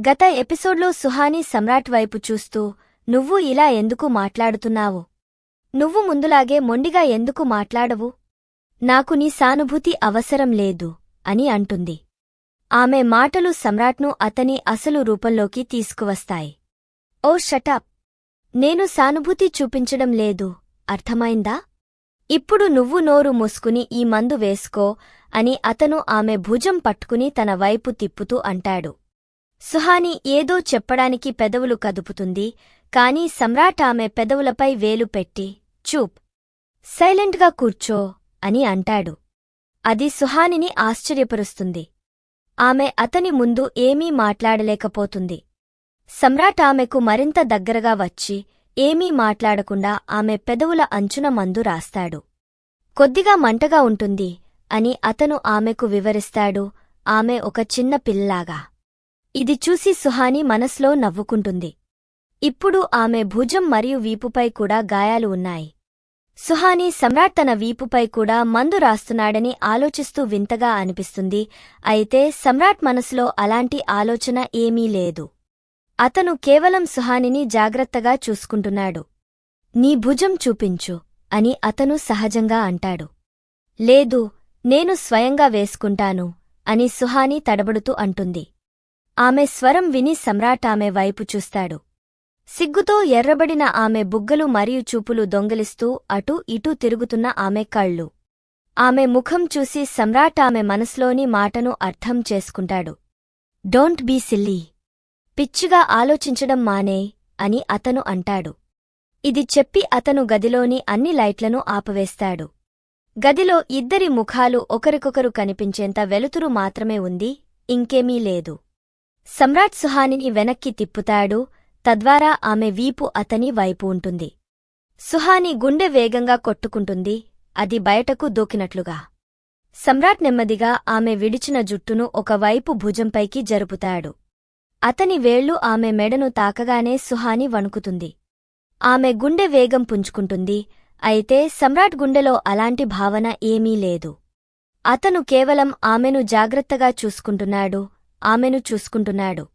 గత ఎపిసోడ్లో సుహాని సమ్రాట్ వైపు చూస్తూ నువ్వు ఇలా ఎందుకు మాట్లాడుతున్నావు? నువ్వు ముందులాగే మొండిగా ఎందుకు మాట్లాడవు? నాకు నీ సానుభూతి అవసరం లేదు అని అంటుంది. ఆమె మాటలు సమ్రాట్ను అతని అసలు రూపంలోకి తీసుకువస్తాయి. ఓ షటప్ నేను సానుభూతి చూపించడం లేదు. అర్థమైందా? ఇప్పుడు నువ్వు నోరు మూసుకుని ఈ మందు వేసుకో అని అతను ఆమె భుజం పట్టుకుని తన వైపు తిప్పుతూ అంటాడు. సుహాని ఏదో చెప్పడానికి పెదవులు కదుపుతుంది కాని సమ్రాట్ ఆమె పెదవులపై వేలు పెట్టి చూప్ సైలెంట్గా కూర్చో అని అంటాడు. అది సుహానిని ఆశ్చర్యపరుస్తుంది. ఆమె అతని ముందు ఏమీ మాట్లాడలేకపోతుంది. సమ్రాట్ ఆమెకు మరింత దగ్గరగా వచ్చి ఏమీ మాట్లాడకుండా ఆమె పెదవుల అంచున మందు రాస్తాడు. కొద్దిగా మంటగా ఉంటుంది అని అతను ఆమెకు వివరిస్తాడు ఆమె ఒక చిన్న పిల్లలాగా. ఇది చూసి సుహాని మనస్లో నవ్వుకుంటుంది. ఇప్పుడు ఆమె భుజం మరియు వీపుపై కూడా గాయాలు ఉన్నాయి. సుహాని సమ్రాట్ తన వీపుపై కూడా మందు రాస్తున్నాడని ఆలోచిస్తూ వింతగా అనిపిస్తుంది. అయితే సమ్రాట్ మనసులో అలాంటి ఆలోచన ఏమీ లేదు. అతను కేవలం సుహానిని జాగ్రత్తగా చూసుకుంటున్నాడు. నీ భుజం చూపించు అని అతను సహజంగా అంటాడు. లేదు నేను స్వయంగా వేసుకుంటాను అని సుహాని తడబడుతూ అంటుంది. ఆమె స్వరం విని సమ్రాట్ ఆమె వైపు చూస్తాడు. సిగ్గుతో ఎర్రబడిన ఆమె బుగ్గలు మరియు చూపులు దొంగిలిస్తూ అటూ ఇటూ తిరుగుతున్న ఆమె కళ్ళు. ఆమె ముఖం చూసి సమ్రాట్ ఆమె మనసులోని మాటను అర్థం చేసుకుంటాడు. Don't be silly. పిచ్చిగా ఆలోచించడం మానే అని అతను అంటాడు. ఇది చెప్పి అతను గదిలోని అన్ని లైట్లను ఆపవేస్తాడు. గదిలో ఇద్దరి ముఖాలు ఒకరికొకరు కనిపించేంత వెలుతురు మాత్రమే ఉంది ఇంకేమీ లేదు. సమ్రాట్ సుహానిని వెనక్కి తిప్పుతాడు తద్వారా ఆమె వీపు అతని వైపు ఉంటుంది. సుహాని గుండె వేగంగా కొట్టుకుంటుంది అది బయటకు దూకినట్లుగా. సమ్రాట్ నెమ్మదిగా ఆమె విడిచిన జుట్టును ఒకవైపు భుజంపైకి జరుపుతాడు. అతని వేళ్ళు ఆమె మెడను తాకగానే సుహాని వణుకుతుంది. ఆమె గుండె వేగం పుంజుకుంటుంది అయితే సమ్రాట్ గుండెలో అలాంటి భావన ఏమీ లేదు. అతను కేవలం ఆమెను జాగ్రత్తగా చూసుకుంటున్నాడు ఆమెను చూసుకుంటున్నాడు.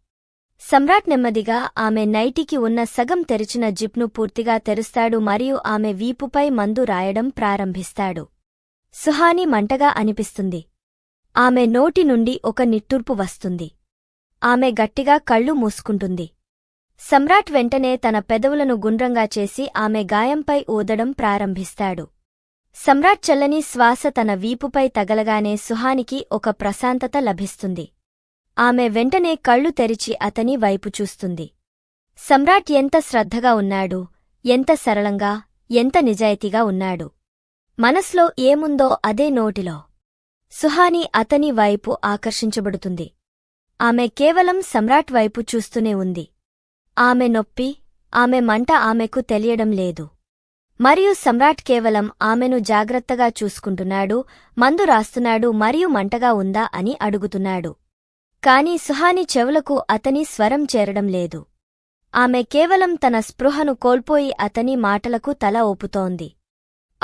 సమ్రాట్ నెమ్మదిగా ఆమె నైటికి ఉన్న సగం తెరిచిన జిప్ను పూర్తిగా తెరుస్తాడు మరియు ఆమె వీపుపై మందు రాయడం ప్రారంభిస్తాడు. సుహాని మంటగా అనిపిస్తుంది. ఆమె నోటి నుండి ఒక నిట్టూర్పు వస్తుంది. ఆమె గట్టిగా కళ్ళు మూసుకుంటుంది. సమ్రాట్ వెంటనే తన పెదవులను గుండ్రంగా చేసి ఆమె గాయంపై ఊదడం ప్రారంభిస్తాడు. సమ్రాట్ చల్లని శ్వాస తన వీపుపై తగలగానే సుహానికి ఒక ప్రశాంతత లభిస్తుంది. ఆమె వెంటనే కళ్ళు తెరిచి అతని వైపు చూస్తుంది. సమ్రాట్ ఎంత శ్రద్ధగా ఉన్నాడు ఎంత సరళంగా ఎంత నిజాయితీగా ఉన్నాడు. మనస్లో ఏముందో అదే నోటిలో. సుహాని అతని వైపు ఆకర్షించబడుతుంది. ఆమె కేవలం సమ్రాట్ వైపు చూస్తూనే ఉంది. ఆమె నొప్పి ఆమె మంట ఆమెకు తెలియడం లేదు. మరియు సమ్రాట్ కేవలం ఆమెను జాగ్రత్తగా చూసుకుంటున్నాడు మందు రాస్తున్నాడు మరియు మంటగా ఉందా అని అడుగుతున్నాడు. కాని సుహాని చెవులకు అతని స్వరం చేరడం లేదు. ఆమె కేవలం తన స్పృహను కోల్పోయి అతని మాటలకు తల ఊపుతోంది.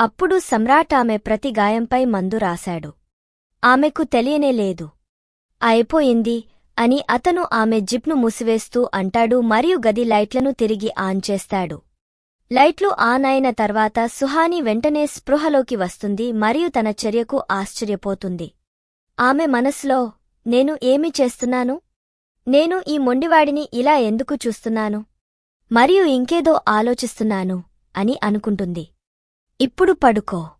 అప్పుడు సమ్రాట్ ఆమె ప్రతి గాయంపై మందు రాశాడు. ఆమెకు తెలియనే లేదు. అయిపోయింది అని అతను ఆమె జిప్ను మూసివేస్తూ అంటాడు మరియు గది లైట్లను తిరిగి ఆన్ చేస్తాడు. లైట్లు ఆన్ అయిన తర్వాత సుహాని వెంటనే స్పృహలోకి వస్తుంది మరియు తన చర్యకు ఆశ్చర్యపోతుంది. ఆమె మనసులో నేను ఏమి చేస్తున్నాను? నేను ఈ మొండివాడిని ఇలా ఎందుకు చూస్తున్నాను? మరియు ఇంకేదో ఆలోచిస్తున్నాను అని అనుకుంటుంది. ఇప్పుడు పడుకో.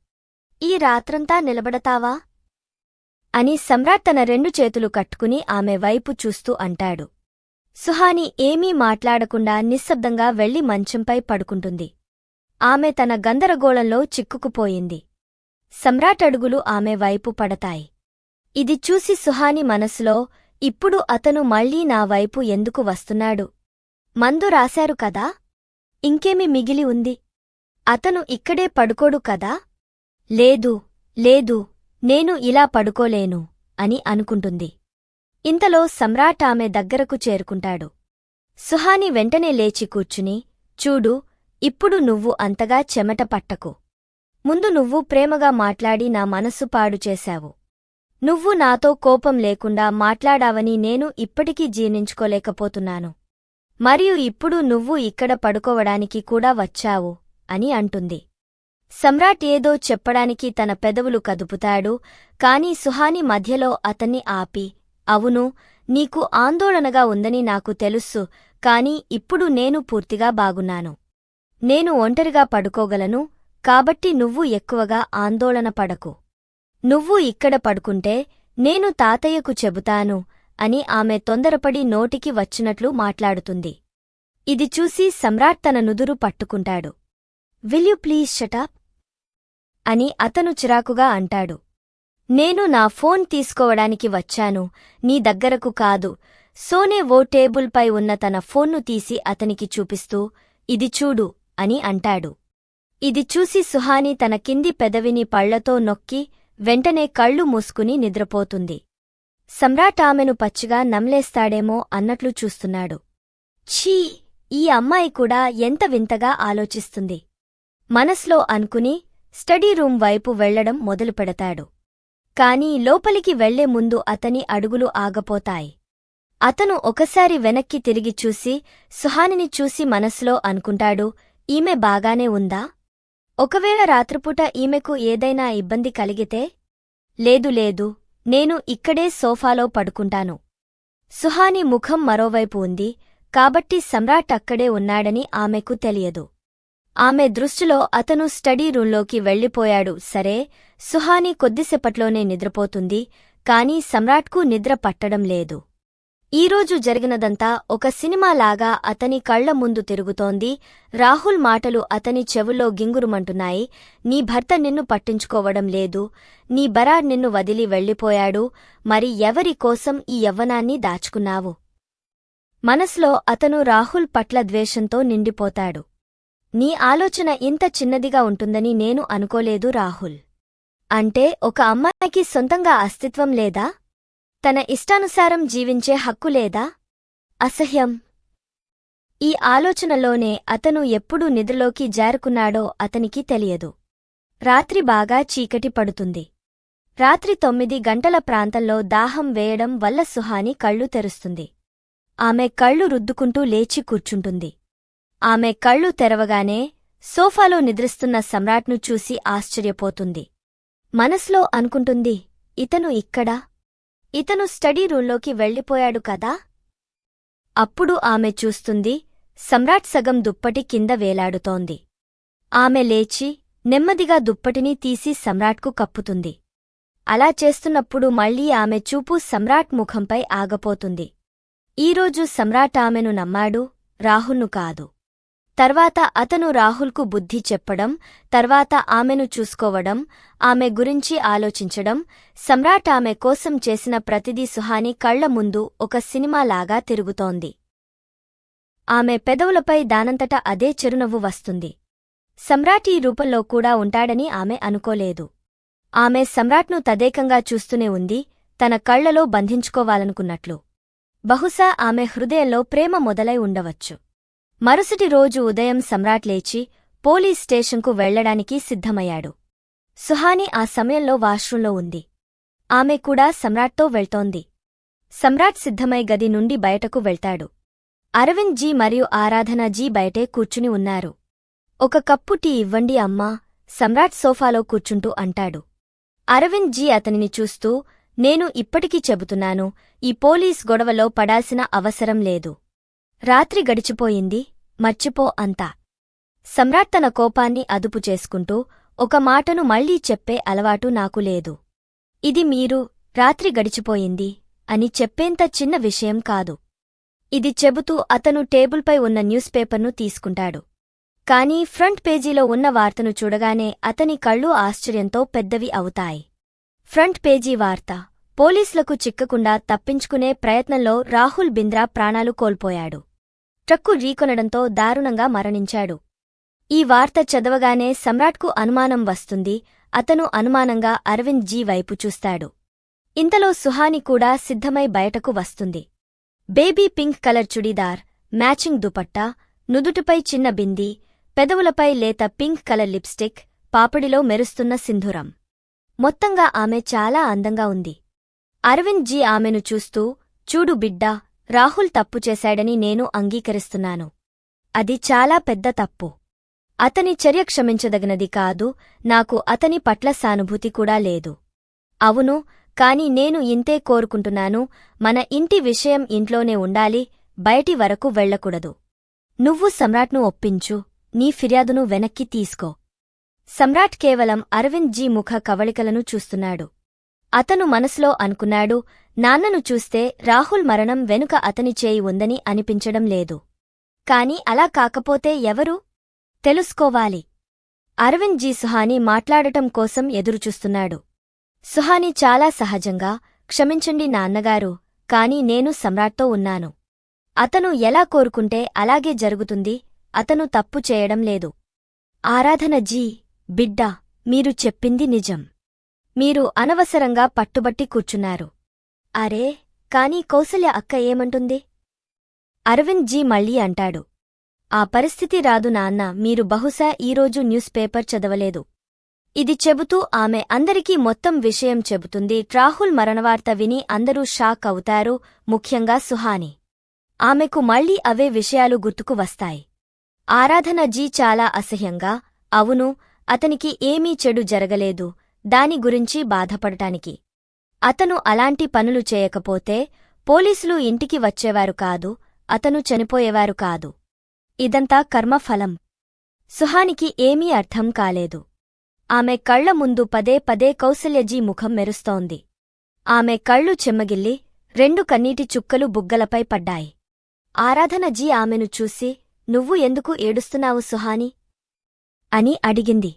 ఈ రాత్రంతా నిలబడతావా? అని సమ్రాట్ తన రెండు చేతులు కట్టుకుని ఆమె వైపు చూస్తూ అంటాడు. సుహాని ఏమీ మాట్లాడకుండా నిశ్శబ్దంగా వెళ్ళి మంచంపై పడుకుంటుంది. ఆమె తన గందరగోళంలో చిక్కుకుపోయింది. సమ్రాట్ అడుగులు ఆమె వైపు పడతాయి. ఇది చూసి సుహాని మనసులో ఇప్పుడు అతను మళ్ళీ నా వైపు ఎందుకు వస్తున్నాడు? మందు రాశారు కదా? ఇంకేమి మిగిలి ఉంది? అతను ఇక్కడే పడుకోడు కదా? లేదు లేదు నేను ఇలా పడుకోలేను అని అనుకుంటుంది. ఇంతలో సమ్రాట్ ఆమె దగ్గరకు చేరుకుంటాడు. సుహాని వెంటనే లేచి కూర్చుని చూడు ఇప్పుడు నువ్వు అంతగా చెమట పట్టకు. ముందు నువ్వు ప్రేమగా మాట్లాడి నా మనస్సు పాడు చేశావు. నువ్వు నాతో కోపం లేకుండా మాట్లాడావని నేను ఇప్పటికీ జీర్ణించుకోలేకపోతున్నాను. మరియు ఇప్పుడు నువ్వు ఇక్కడ పడుకోవడానికి కూడా వచ్చావు అని అంటుంది. సమ్రాట్ ఏదో చెప్పడానికి తన పెదవులు కదుపుతాడు కాని సుహాని మధ్యలో అతన్ని ఆపి అవును నీకు ఆందోళనగా ఉందని నాకు తెలుస్సు కాని ఇప్పుడు నేను పూర్తిగా బాగున్నాను. నేను ఒంటరిగా పడుకోగలను కాబట్టి నువ్వు ఎక్కువగా ఆందోళన పడకు. నువ్వు ఇక్కడ పడుకుంటే నేను తాతయ్యకు చెబుతాను అని ఆమె తొందరపడి నోటికి వచ్చినట్లు మాట్లాడుతుంది. ఇది చూసి సమ్రాట్ తన నుదురు పట్టుకుంటాడు. విల్ యు ప్లీజ్ షటాప్ అని అతను చిరాకుగా అంటాడు. నేను నా ఫోన్ తీసుకోవడానికి వచ్చాను నీ దగ్గరకు కాదు. సోనే ఓ టేబుల్పై ఉన్న తన ఫోన్ను తీసి అతనికి చూపిస్తూ ఇది చూడు అని అంటాడు. ఇది చూసి సుహాని తన కింది పెదవిని పళ్ళతో నొక్కి వెంటనే కళ్ళు మూసుకుని నిద్రపోతుంది. సమ్రాట్ ఆమెను పచ్చిగా నమ్లేస్తాడేమో అన్నట్లు చూస్తున్నాడు. ఛీ! ఈ అమ్మాయి కూడా ఎంత వింతగా ఆలోచిస్తుంది. మనస్లో అనుకుని స్టడీ రూమ్ వైపు వెళ్ళడం మొదలుపెడతాడు కాని లోపలికి వెళ్ళే ముందు అతని అడుగులు ఆగపోతాయి. అతను ఒకసారి వెనక్కి తిరిగి చూసి సుహానిని చూసి మనసులో అనుకుంటాడు ఈమె బాగానే ఉందా? ఒకవేళ రాత్రిపూట ఈమెకు ఏదైనా ఇబ్బంది కలిగితే లేదు లేదు నేను ఇక్కడే సోఫాలో పడుకుంటాను. సుహాని ముఖం మరోవైపు ఉంది కాబట్టి సమ్రాట్ అక్కడే ఉన్నాడని ఆమెకు తెలియదు. ఆమె దృష్టిలో అతను స్టడీ రూంలోకి వెళ్ళిపోయాడు సరే సుహాని కొద్దిసేపట్లోనే నిద్రపోతుంది కాని సమ్రాట్కు నిద్ర పట్టడం లేదు. ఈరోజు జరిగినదంతా ఒక సినిమాలాగా అతని కళ్ళ ముందు తిరుగుతోంది. రాహుల్ మాటలు అతని చెవుల్లో గింగురుమంటున్నాయి. నీ భర్త నిన్ను పట్టించుకోవడం లేదు. నీ బరార్ నిన్ను వదిలి వెళ్ళిపోయాడు. మరి ఎవరి కోసం ఈ యవ్వనాన్ని దాచుకున్నావు? మనస్లో అతను రాహుల్ పట్ల ద్వేషంతో నిండిపోతాడు. నీ ఆలోచన ఇంత చిన్నదిగా ఉంటుందని నేను అనుకోలేదు రాహుల్. అంటే ఒక అమ్మాయికి సొంతంగా అస్తిత్వం లేదా? తన ఇష్టానుసారం జీవించే హక్కు లేదా? అసహ్యం. ఈ ఆలోచనలోనే అతను ఎప్పుడు నిద్రలోకి జారుకున్నాడో అతనికి తెలియదు. రాత్రి బాగా చీకటి పడుతుంది. రాత్రి తొమ్మిది గంటల ప్రాంతంలో దాహం వేయడం వల్ల సుహాని కళ్ళు తెరుస్తుంది. ఆమె కళ్ళు రుద్దుకుంటూ లేచి కూర్చుంటుంది. ఆమె కళ్ళు తెరవగానే సోఫాలో నిద్రిస్తున్న సమ్రాట్ను చూసి ఆశ్చర్యపోతుంది. మనస్లో అనుకుంటుంది ఇతను ఇక్కడా? ఇతను స్టడీ రూంలోకి వెళ్ళిపోయాడు కదా? అప్పుడు ఆమె చూస్తుంది సమ్రాట్ సగం దుప్పటి కింద వేలాడుతోంది. ఆమె లేచి నెమ్మదిగా దుప్పటిని తీసి సమ్రాట్కు కప్పుతుంది. అలా చేస్తున్నప్పుడు మళ్ళీ ఆమె చూపు సమ్రాట్ ముఖంపై ఆగపోతుంది. ఈరోజు సమ్రాట్ ఆమెను నమ్మాడు రాహుల్ను కాదు. తర్వాత అతను రాహుల్కు బుద్ధి చెప్పడం తర్వాత ఆమెను చూసుకోవడం ఆమె గురించి ఆలోచించడం సమ్రాట్ ఆమె కోసం చేసిన ప్రతిదీ సుహాని కళ్ళ ముందు ఒక సినిమాలాగా తిరుగుతోంది. ఆమె పెదవులపై దానంతట అదే చిరునవ్వు వస్తుంది. సమ్రాట్ ఈ రూపంలో కూడా ఉంటాడని ఆమె అనుకోలేదు. ఆమె సమ్రాట్ను తదేకంగా చూస్తూనే ఉంది తన కళ్ళలో బంధించుకోవాలనుకున్నట్లు. బహుశా ఆమె హృదయంలో ప్రేమ మొదలై ఉండవచ్చు. మరుసటి రోజు ఉదయం సమ్రాట్ లేచి పోలీస్ స్టేషన్కు వెళ్ళడానికి సిద్ధమయ్యాడు. సుహాని ఆ సమయంలో వాష్రూంలో ఉంది. ఆమె కూడా సమ్రాట్తో వెళ్తోంది. సమ్రాట్ సిద్ధమై గది నుండి బయటకు వెళ్తాడు. అరవింద్ జీ మరియు ఆరాధన జీ బయటే కూర్చుని ఉన్నారు. ఒక కప్పు టీ ఇవ్వండి అమ్మా సమ్రాట్ సోఫాలో కూర్చుంటూ అంటాడు. అరవింద్ జీ అతనిని చూస్తూ నేను ఇప్పటికీ చెబుతున్నాను ఈ పోలీస్ గొడవలో పడాల్సిన అవసరం లేదు. రాత్రి గడిచిపోయింది మర్చిపో అంతా. సమ్రాట్ తన కోపాన్ని అదుపు చేసుకుంటూ ఒక మాటను మళ్ళీ చెప్పే అలవాటు నాకు లేదు. ఇది మీరు రాత్రి గడిచిపోయింది అని చెప్పేంత చిన్న విషయం కాదు. ఇది చెబుతూ అతను టేబుల్పై ఉన్న న్యూస్ పేపర్ను తీసుకుంటాడు. కాని ఫ్రంట్ పేజీలో ఉన్న వార్తను చూడగానే అతని కళ్ళు ఆశ్చర్యంతో పెద్దవి అవుతాయి. ఫ్రంట్ పేజీ వార్త పోలీసులకు చిక్కకుండా తప్పించుకునే ప్రయత్నంలో రాహుల్ బింద్రా ప్రాణాలు కోల్పోయాడు. ట్రక్కు ఢీకొనడంతో దారుణంగా మరణించాడు. ఈ వార్త చదవగానే సమ్రాట్కు అనుమానం వస్తుంది. అతను అనుమానంగా అరవింద్ జీ వైపు చూస్తాడు. ఇంతలో సుహాని కూడా సిద్ధమై బయటకు వస్తుంది. Baby pink colour churidar matching dupatta నుదుటిపై చిన్న బింది పెదవులపై లేత పింక్ కలర్ లిప్స్టిక్ పాపిడిలో మెరుస్తున్న సింధురం. మొత్తంగా ఆమె చాలా అందంగా ఉంది. అరవింద్ జీ ఆమెను చూస్తూ చూడు బిడ్డా రాహుల్ తప్పు చేశాడని నేను అంగీకరిస్తున్నాను. అది చాలా పెద్ద తప్పు. అతని చర్య క్షమించదగినది కాదు నాకు అతని పట్ల సానుభూతి కూడా లేదు. అవును కాని నేను ఇంతే కోరుకుంటున్నాను మన ఇంటి విషయం ఇంట్లోనే ఉండాలి బయటి వరకు వెళ్ళకూడదు. నువ్వు సమ్రాట్ను ఒప్పించు నీ ఫిర్యాదును వెనక్కి తీసుకో. సమ్రాట్ కేవలం అరవింద్ జీ ముఖ కవళికలను చూస్తున్నాడు. అతను మనసులో అనుకున్నాడు నాన్నను చూస్తే రాహుల్ మరణం వెనుక అతని చేయి ఉందని అనిపించడం లేదు. కాని అలా కాకపోతే ఎవరు? తెలుసుకోవాలి. అరవింద్ జీ సుహాని మాట్లాడటం కోసం ఎదురుచూస్తున్నాడు. సుహాని చాలా సహజంగా క్షమించండి నాన్నగారు కాని నేను సమ్రాట్తో ఉన్నాను. అతను ఎలా కోరుకుంటే అలాగే జరుగుతుంది అతను తప్పు చేయడం లేదు. ఆరాధన జీ బిడ్డా మీరు చెప్పింది నిజం. మీరు అనవసరంగా పట్టుబట్టి కూర్చున్నారు. అరే కాని కౌసల్య అక్క ఏమంటుంది? అరవింద్ జీ మళ్ళీ అంటాడు. ఆ పరిస్థితి రాదు నాన్న మీరు బహుశా ఈరోజు న్యూస్ పేపర్ చదవలేదు. ఇది చెబుతూ ఆమె అందరికీ మొత్తం విషయం చెబుతుంది. రాహుల్ మరణవార్త విని అందరూ షాక్ అవుతారు ముఖ్యంగా సుహాని. ఆమెకు మళ్ళీ అవే విషయాలు గుర్తుకు వస్తాయి. ఆరాధన జీ చాలా అసహ్యంగా అవును అతనికి ఏమీ చెడు జరగలేదు దాని గురించి బాధపడటానికి. అతను అలాంటి పనులు చేయకపోతే పోలీసులు ఇంటికి వచ్చేవారు కాదు అతను చనిపోయేవారు కాదు. ఇదంతా కర్మఫలం. సుహానికి ఏమీ అర్థం కాలేదు. ఆమె కళ్ళ ముందు పదే పదే కౌసల్యజీ ముఖం మెరుస్తోంది. ఆమె కళ్ళు చెమ్మగిల్లి రెండు కన్నీటి చుక్కలు బుగ్గలపై పడ్డాయి. ఆరాధనజీ ఆమెను చూసి నువ్వు ఎందుకు ఏడుస్తున్నావు సుహాని అని అడిగింది.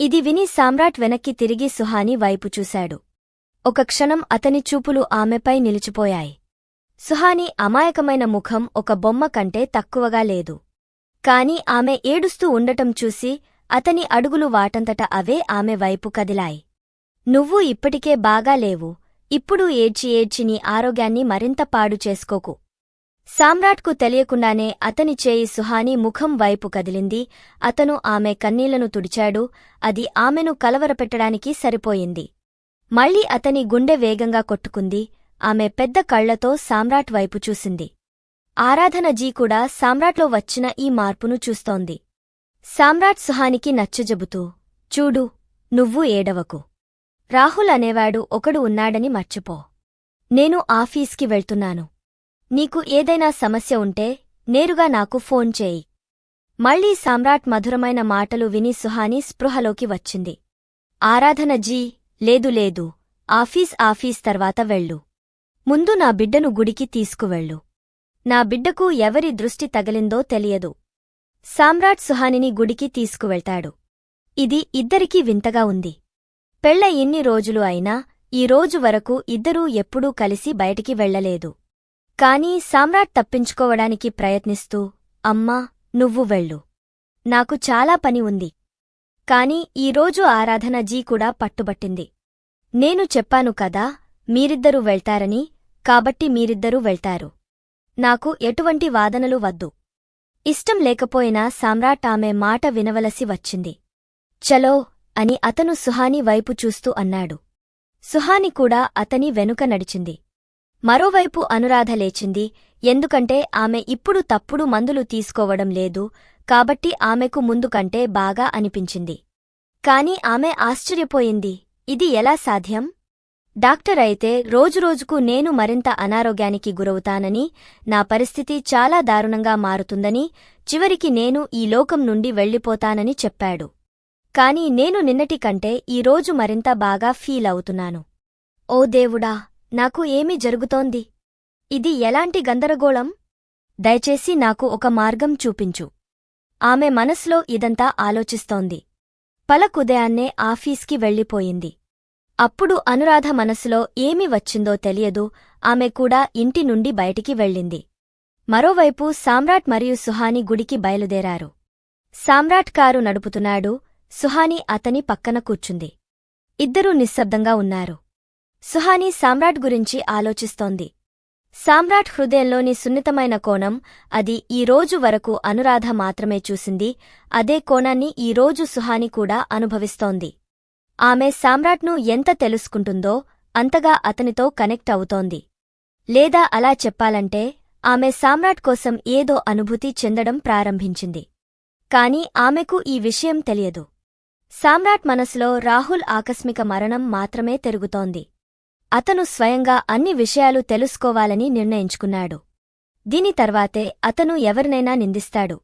ఇది విని సామ్రాట్ వెనక్కి తిరిగి సుహాని వైపు చూశాడు. ఒక క్షణం అతని చూపులు ఆమెపై నిలిచిపోయాయి. సుహాని అమాయకమైన ముఖం ఒక బొమ్మ కంటే తక్కువగా లేదు. కాని ఆమె ఏడుస్తూ ఉండటం చూసి అతని అడుగులు వాటంతట అవే ఆమె వైపు కదిలాయి. నువ్వు ఇప్పటికే బాగా లేవు. ఇప్పుడు ఏడ్చి ఏడ్చి నీ ఆరోగ్యాన్ని మరింత పాడు చేసుకోకు. సామ్రాట్కు తెలియకుండానే అతని చేయి సుహాని ముఖం వైపు కదిలింది. అతను ఆమె కన్నీళ్ళను తుడిచాడు. అది ఆమెను కలవరపెట్టడానికి సరిపోయింది. మళ్ళీ అతని గుండె వేగంగా కొట్టుకుంది. ఆమె పెద్ద కళ్ళతో సామ్రాట్ వైపు చూసింది. ఆరాధనజీ కూడా సామ్రాట్లో వచ్చిన ఈ మార్పును చూస్తోంది. సామ్రాట్ సుహానికి నచ్చజెబుతూ చూడు నువ్వు ఏడవకు. రాహుల్ అనేవాడు ఒకడు ఉన్నాడని మర్చిపో. నేను ఆఫీస్కి వెళ్తున్నాను. నీకు ఏదైనా సమస్య ఉంటే నేరుగా నాకు ఫోన్ చేయి మళ్ళీ సామ్రాట్ మధురమైన మాటలు విని సుహాని స్పృహలోకి వచ్చింది. ఆరాధనజీ లేదు లేదు. ఆఫీస్ ఆఫీస్ తర్వాత వెళ్ళు. ముందు నా బిడ్డను గుడికి తీసుకువెళ్ళు. నా బిడ్డకు ఎవరి దృష్టి తగిలిందో తెలియదు. సామ్రాట్ సుహానిని గుడికి తీసుకువెళ్తాడు. ఇది ఇద్దరికీ వింతగా ఉంది. పెళ్ళ ఇన్ని రోజులు అయినా ఈ రోజు వరకు ఇద్దరూ ఎప్పుడూ కలిసి బయటికి వెళ్ళలేదు కాని సామ్రాట్ తప్పించుకోవడానికి ప్రయత్నిస్తూ అమ్మా నువ్వు వెళ్ళు. నాకు చాలా పని ఉంది. కాని ఈరోజు ఆరాధన జీ కూడా పట్టుబట్టింది. నేను చెప్పాను కదా మీరిద్దరూ వెళ్తారని కాబట్టి మీరిద్దరూ వెళ్తారు. నాకు ఎటువంటి వాదనలు వద్దు. ఇష్టం లేకపోయినా సామ్రాట్ ఆమె మాట వినవలసి వచ్చింది. చలో అని అతను సుహాని వైపు చూస్తూ అన్నాడు. సుహాని కూడా అతని వెనుక నడిచింది. మరోవైపు అనురాధ లేచింది ఎందుకంటే ఆమె ఇప్పుడు తప్పుడు మందులు తీసుకోవడం లేదు కాబట్టి ఆమెకు ముందు కంటే బాగా అనిపించింది. కాని ఆమె ఆశ్చర్యపోయింది. ఇది ఎలా సాధ్యం? డాక్టర్ అయితే రోజురోజుకు నేను మరింత అనారోగ్యానికి గురవుతానని నా పరిస్థితి చాలా దారుణంగా మారుతుందని చివరికి నేను ఈ లోకం నుండి వెళ్ళిపోతానని చెప్పాడు. కాని నేను నిన్నటి కంటే ఈరోజు మరింత బాగా ఫీల్ అవుతున్నాను. ఓ దేవుడా నాకు ఏమి జరుగుతోంది? ఇది ఎలాంటి గందరగోళం? దయచేసి నాకు ఒక మార్గం చూపించు. ఆమె మనస్లో ఇదంతా ఆలోచిస్తోంది. పలకుదయాన్నే ఆఫీస్కి వెళ్ళిపోయింది. అప్పుడు అనురాధ మనసులో ఏమి వచ్చిందో తెలియదు ఆమె కూడా ఇంటి నుండి బయటికి వెళ్ళింది. మరోవైపు సామ్రాట్ మరియు సుహాని గుడికి బయలుదేరారు. సామ్రాట్ కారు నడుపుతున్నాడు సుహాని అతని పక్కన కూర్చుంది. ఇద్దరూ నిశ్శబ్దంగా ఉన్నారు. సుహాని సామ్రాట్ గురించి ఆలోచిస్తోంది. సామ్రాట్ హృదయంలోని సున్నితమైన కోణం అది ఈ రోజు వరకు అనురాధ మాత్రమే చూసింది. అదే కోణాన్ని ఈ రోజు సుహాని కూడా అనుభవిస్తోంది. ఆమె సామ్రాట్ను ఎంత తెలుసుకుంటుందో అంతగా అతనితో కనెక్ట్ అవుతోంది. లేదా అలా చెప్పాలంటే ఆమె సామ్రాట్ కోసం ఏదో అనుభూతి చెందడం ప్రారంభించింది. కాని ఆమెకు ఈ విషయం తెలియదు. సామ్రాట్ మనసులో రాహుల్ ఆకస్మిక మరణం మాత్రమే తిరుగుతోంది. అతను స్వయంగా అన్ని విషయాలు తెలుసుకోవాలని నిర్ణయించుకున్నాడు. దీని తర్వాతే అతను ఎవరినైనా నిందిస్తాడు.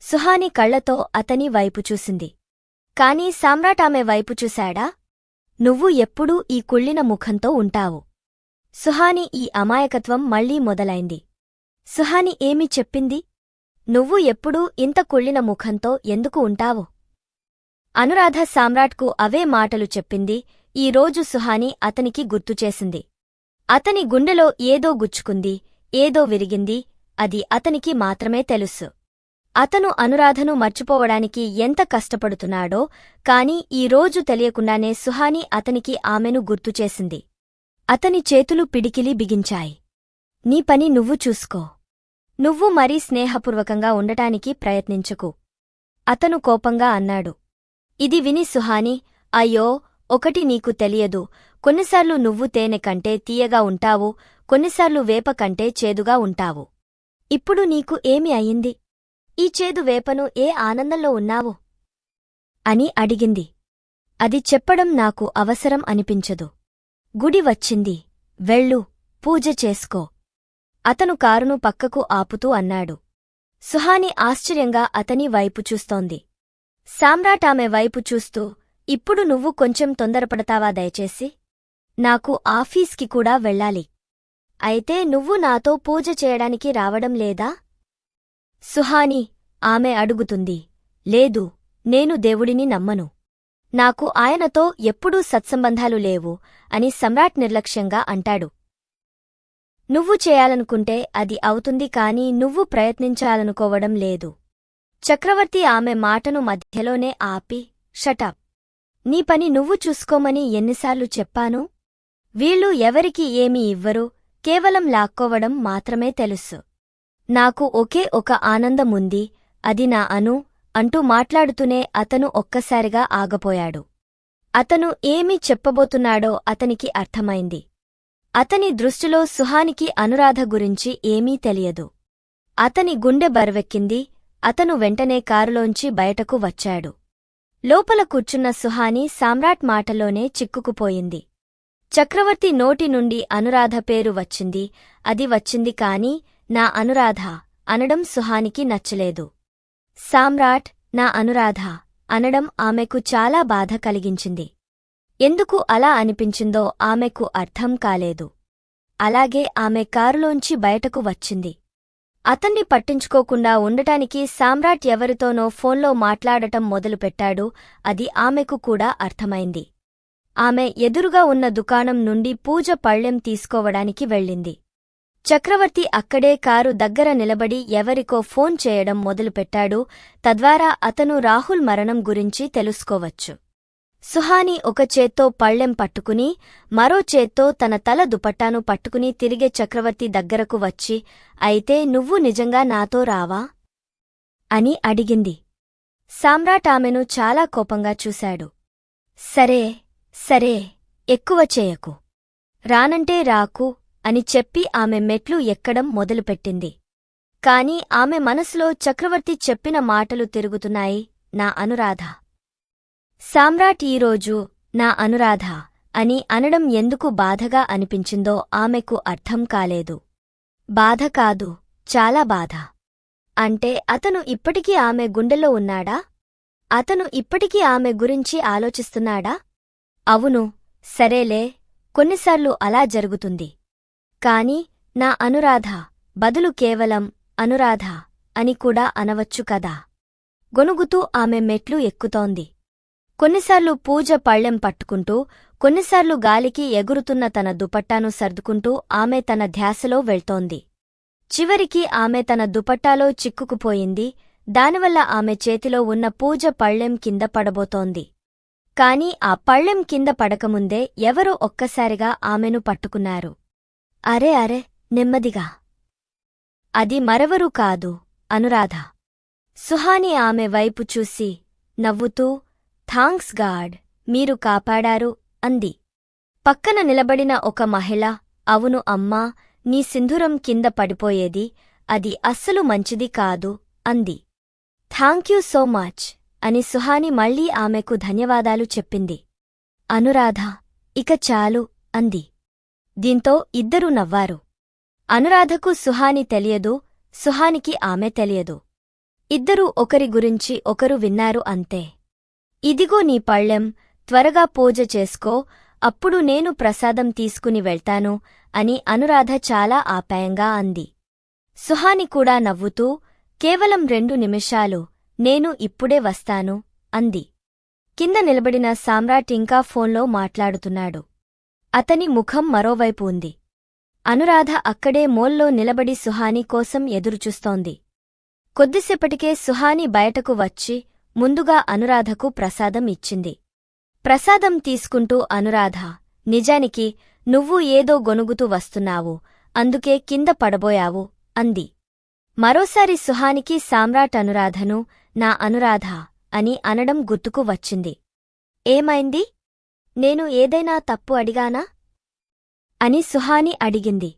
సుహాని కళ్ళతో అతని వైపు చూసింది. కాని సామ్రాట్ ఆమె వైపు చూశాడా? నువ్వు ఎప్పుడూ ఈ కుళ్ళిన ముఖంతో ఉంటావు. సుహాని ఈ అమాయకత్వం మళ్ళీ మొదలైంది. సుహాని ఏమి చెప్పింది? నువ్వు ఎప్పుడూ ఇంత కుళ్ళిన ముఖంతో ఎందుకు ఉంటావు? అనురాధ సామ్రాట్కు అవే మాటలు చెప్పింది. ఈ రోజు సుహాని అతనికి గుర్తుచేసింది అతని గుండెలో ఏదో గుచ్చుకుంది ఏదో విరిగింది అది అతనికి మాత్రమే తెలుసు. అతను అనురాధను మర్చిపోవడానికి ఎంత కష్టపడుతున్నాడో కాని ఈ రోజు తెలియకుండానే సుహాని అతనికి ఆమెను గుర్తుచేసింది అతని చేతులు పిడికిలి బిగించాయి. నీ పని నువ్వు చూసుకో. నువ్వు మరీ స్నేహపూర్వకంగా ఉండటానికి ప్రయత్నించకు. అతను కోపంగా అన్నాడు. ఇది విని సుహాని అయ్యో ఒకటి నీకు తెలియదు. కొన్నిసార్లు నువ్వు తేనె కంటే తీయగా ఉంటావు కొన్నిసార్లు వేప కంటే చేదుగా ఉంటావు. ఇప్పుడు నీకు ఏమి అయింది? ఈ చేదు వేపను ఏ ఆనందంలో ఉన్నావు? అని అడిగింది. అది చెప్పడం నాకు అవసరం అనిపించదు. గుడి వచ్చింది. వెళ్ళు పూజ చేసుకో. అతను కారును పక్కకు ఆపుతూ అన్నాడు. సుహాని ఆశ్చర్యంగా అతని వైపు చూస్తోంది. సామ్రాట్ ఆమె వైపు చూస్తూ ఇప్పుడు నువ్వు కొంచెం తొందరపడతావా దయచేసి? నాకు ఆఫీస్కి కూడా వెళ్ళాలి. అయితే నువ్వు నాతో పూజ చేయడానికి రావడం లేదా? సుహాని ఆమె అడుగుతుంది. లేదు నేను దేవుడిని నమ్మను. నాకు ఆయనతో ఎప్పుడూ సత్సంబంధాలు లేవు అని సమ్రాట్ నిర్లక్ష్యంగా అంటాడు. నువ్వు చేయాలనుకుంటే అది అవుతుంది కాని నువ్వు ప్రయత్నించాలనుకోవడం లేదు. చక్రవర్తి ఆమె మాటను మధ్యలోనే ఆపి షటప్ నీ పని నువ్వు చూసుకోమని ఎన్నిసార్లు చెప్పాను? వీళ్ళు ఎవరికి ఏమీ ఇవ్వరు కేవలం లాక్కోవడం మాత్రమే తెలుసు. నాకు ఒకే ఒక ఆనందముంది అది నా అను అంటూ మాట్లాడుతూనే అతను ఒక్కసారిగా ఆగపోయాడు. అతను ఏమి చెప్పబోతున్నాడో అతనికి అర్థమైంది. అతని దృష్టిలో సుహానికి అనురాధ గురించి ఏమీ తెలియదు. అతని గుండె బరువెక్కింది అతను వెంటనే కారులోంచి బయటకు వచ్చాడు. లోపల కూర్చున్న సుహాని సామ్రాట్ మాటలోనే చిక్కుకుపోయింది. చక్రవర్తి నోటి నుండి అనురాధ పేరు వచ్చింది. అది వచ్చింది కాని నా అనురాధ అనడం సుహానికి నచ్చలేదు. సామ్రాట్ నా అనురాధ అనడం ఆమెకు చాలా బాధ కలిగించింది. ఎందుకు అలా అనిపించిందో ఆమెకు అర్థం కాలేదు. అలాగే ఆమె కారులోంచి బయటకు వచ్చింది. అతన్ని పట్టించుకోకుండా ఉండటానికి సామ్రాట్ ఎవరితోనో ఫోన్లో మాట్లాడటం మొదలుపెట్టాడు. అది ఆమెకు కూడా అర్థమైంది. ఆమె ఎదురుగా ఉన్న దుకాణం నుండి పూజ పళ్ళెం తీసుకోవడానికి వెళ్ళింది. చక్రవర్తి అక్కడే కారు దగ్గర నిలబడి ఎవరికో ఫోన్ చేయడం మొదలుపెట్టాడు. తద్వారా అతను రాహుల్ మరణం గురించి తెలుసుకోవచ్చు. సుహాని ఒక చేత్తో పళ్ళెం పట్టుకుని మరో చేత్తో తన తల దుపట్టాను పట్టుకుని తిరిగే చక్రవర్తి దగ్గరకు వచ్చి అయితే నువ్వు నిజంగా నాతో రావా అని అడిగింది. సామ్రాట్ ఆమెను చాలా కోపంగా చూశాడు. సరే సరే ఎక్కువ చేయకు. రానంటే రాకు అని చెప్పి ఆమె మెట్లు ఎక్కడం మొదలుపెట్టింది. కాని ఆమె మనసులో చక్రవర్తి చెప్పిన మాటలు తిరుగుతున్నాయి నా అనురాధ. సామ్రాట్ ఈరోజు నా అనురాధ అని అనడం ఎందుకు బాధగా అనిపించిందో ఆమెకు అర్థం కాలేదు. బాధ కాదు చాలా బాధ. అంటే అతను ఇప్పటికీ ఆమె గుండెలో ఉన్నాడా? అతను ఇప్పటికీ ఆమె గురించి ఆలోచిస్తున్నాడా? అవును సరేలే కొన్నిసార్లు అలా జరుగుతుంది. కాని నా అనురాధ బదులు కేవలం అనురాధ అని కూడా అనవచ్చు కదా? గొనుగుతూ ఆమె మెట్లు ఎక్కుతోంది. కొన్నిసార్లు పూజ పళ్ళెం పట్టుకుంటూ కొన్నిసార్లు గాలికి ఎగురుతున్న తన దుపట్టాను సర్దుకుంటూ ఆమె తన ధ్యాసలో వెళ్తోంది. చివరికి ఆమె తన దుపట్టాలో చిక్కుకుపోయింది. దానివల్ల ఆమె చేతిలో ఉన్న పూజ పళ్ళెం కింద పడబోతోంది. కాని ఆ పళ్ళెం కింద పడకముందే ఎవరో ఒక్కసారిగా ఆమెను పట్టుకున్నారు. అరే అరే నెమ్మదిగా. అది మరెవరూ కాదు అనురాధ. సుహాని ఆమె వైపు చూసి నవ్వుతూ థాంక్స్ గాడ్ మీరు కాపాడారు అంది. పక్కన నిలబడిన ఒక మహిళ అవును అమ్మా నీ సింధూరం కింద పడిపోయేది అది అస్సలు మంచిది కాదు అంది. థాంక్యూ సో మచ్ అని సుహాని మళ్ళీ ఆమెకు ధన్యవాదాలు చెప్పింది. అనురాధ ఇక చాలు అంది. దీంతో ఇద్దరూ నవ్వారు. అనురాధకు సుహాని తెలియదు సుహానికి ఆమె తెలియదు. ఇద్దరూ ఒకరి గురించి ఒకరు విన్నారు అంతే. ఇదిగో నీ పళ్ళెం త్వరగా పూజ చేసుకో అప్పుడు నేను ప్రసాదం తీసుకుని వెళ్తాను అని అనురాధ చాలా ఆప్యాయంగా అంది. సుహాని కూడా నవ్వుతూ కేవలం రెండు నిమిషాలు నేను ఇప్పుడే వస్తాను అంది. కింద నిలబడిన సామ్రాట్ ఇంకా ఫోన్లో మాట్లాడుతున్నాడు. అతని ముఖం మరోవైపు ఉంది. అనురాధ అక్కడే మోల్లో నిలబడి సుహాని కోసం ఎదురుచూస్తోంది. కొద్దిసేపటికే సుహాని బయటకు వచ్చి ముందుగా అనురాధకు ప్రసాదం ఇచ్చింది. ప్రసాదం తీసుకుంటూ అనురాధ నిజానికి నువ్వు ఏదో గొనుగుతూ వస్తున్నావు అందుకే కింద పడబోయావు అంది. మరోసారి సుహానికి సామ్రాట్ అనురాధను నా అనురాధ అని అనడం గుర్తుకు వచ్చింది. ఏమైంది? నేను ఏదైనా తప్పు అడిగానా? అని సుహాని అడిగింది.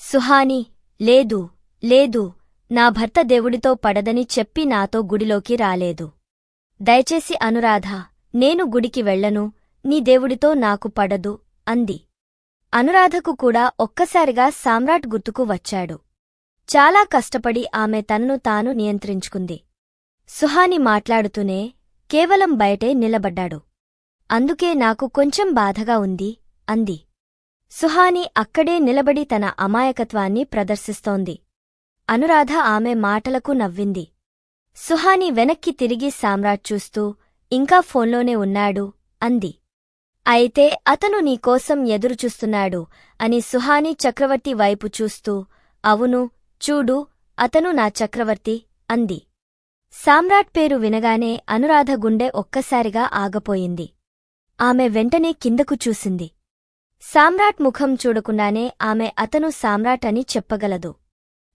సుహాని లేదు లేదు నా భర్త దేవుడితో పడదని చెప్పి నాతో గుడిలోకి రాలేదు. దయచేసి అనురాధ నేను గుడికి వెళ్ళను నీ దేవుడితో నాకు పడదు అంది. అనురాధకు కూడా ఒక్కసారిగా సామ్రాట్ గుర్తుకు వచ్చాడు. చాలా కష్టపడి ఆమె తనను తాను నియంత్రించుకుంది. సుహాని మాట్లాడుతూనే కేవలం బయటే నిలబడ్డాడు. అందుకే నాకు కొంచెం బాధగా ఉంది అంది. సుహాని అక్కడే నిలబడి తన అమాయకత్వాన్ని ప్రదర్శిస్తోంది. అనురాధ ఆమె మాటలకు నవ్వింది. సుహాని వెనక్కి తిరిగి సామ్రాట్ చూస్తూ ఇంకా ఫోన్లోనే ఉన్నాడు అంది. అయితే అతను నీకోసం ఎదురుచూస్తున్నాడు అని సుహాని చక్రవర్తి వైపు చూస్తూ అవును చూడు అతను నా చక్రవర్తి అంది. సామ్రాట్ పేరు వినగానే అనురాధ గుండె ఒక్కసారిగా ఆగపోయింది. ఆమె వెంటనే కిందకు చూసింది. సామ్రాట్ ముఖం చూడకుండానే ఆమె అతను సామ్రాట్ అని చెప్పగలదు.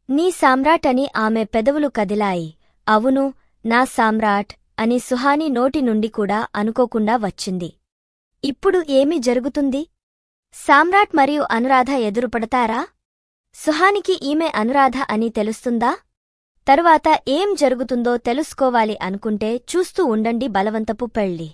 నీ సామ్రాట్ అని ఆమె పెదవులు కదిలాయి. అవును నా సామ్రాట్ అని సుహాని నోటి నుండి కూడా అనుకోకుండా వచ్చింది. ఇప్పుడు ఏమి జరుగుతుంది? సామ్రాట్ మరియు అనురాధ ఎదురుపడతారా? సుహానికి ఈమె అనురాధ అని తెలుస్తుందా? తరువాత ఏం జరుగుతుందో తెలుసుకోవాలి అనుకుంటే చూస్తూ ఉండండి బలవంతపు పెళ్ళి